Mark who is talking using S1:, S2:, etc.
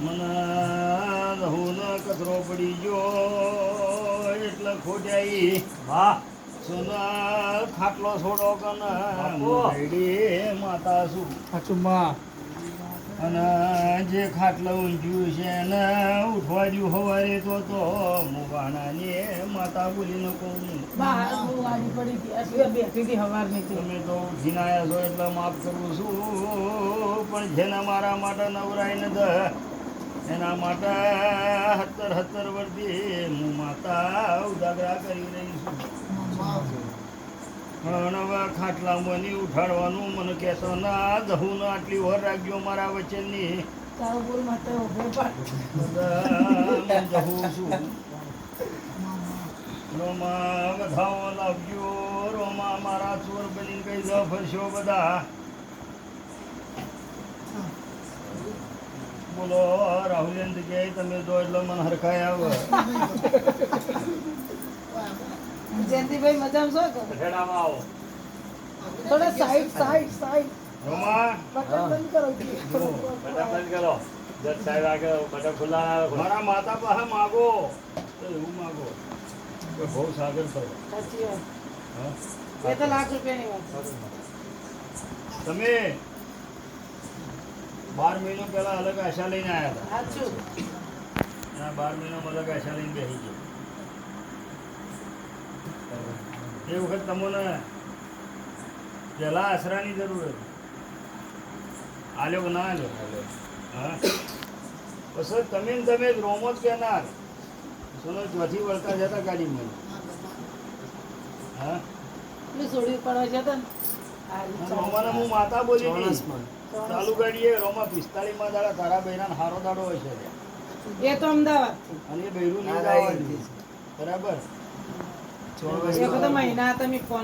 S1: મને કચરો પડી ગયો એટલે ખોટાઈ.
S2: વાહ
S1: સોના ખાટલો છોડો કને. માતા શું?
S3: સાચું માં.
S1: અને જે ખાટલો ઊંઘ્યું છે ને ઉઠવા દ્યું હવારે તો તો મુવાણાને માતા કહું.
S4: હતી. હવારની થી.
S1: તમે તો ઉઠીને આવ્યા છો એટલે માફ કરું છું. પણ જેના મારા માટે નવરાય ન એના માટે હતર હતર વર્ષથી હું માતા ઉજાગરા કરી રહી છું. પણ હવે ખાટલામાં નહીં ઉઠાડવાનું મને કહેતો ના દહું આટલી વર રાખજો મારા વચનની. જહું રોમા વધાવો લાવજો રોમા મારા ચોર બની કઈ ફરશો બધા. બોલો રાહુલ કે તમે જો એટલે મને હરખાય આવે.
S4: જયંતિભાઈ મજામાં છો? કે?
S2: હેડામાં આવો.
S4: થોડા સાઈડ સાઈડ સાઈડ.
S1: રોમા?
S4: બટન બંધ કરો
S2: બટન બંધ કરો. જજ સાહેબ આગળ બટન ખુલ્લા
S1: મારા માતા પાસે માગો. એવું માગો. બહુ સાગર કરો.
S4: સાચી વાત? તો લાખ રૂપિયાની વાત
S1: તમે બાર મહિનો પહેલા અલગ આશા લઈને આવ્યા હતા. બાર મહિનામાં અલગ આશા લઈને બેસી ગયો. એ વખત તમને પહેલા આશરાની જરૂર હતી. આલ્યો કે ના આલ્યો? હા? પછી તમે તમે જ રોમો જ કહેનાર સોનો ચોથી વળતા જતા ગાડીમાં. હા
S4: સોડી પડવા જતા
S1: હું માતા બોલી હતી. ચાલુ ગાડીએ રોમા પિસ્તાળીમાં દાડા તારા બહેરાને હારો દાડો હોય છે.
S4: એ તો અમદાવાદ
S1: અને બૈરું નહીં બરાબર?
S4: એ બધા મહિના હતા મેં ફોન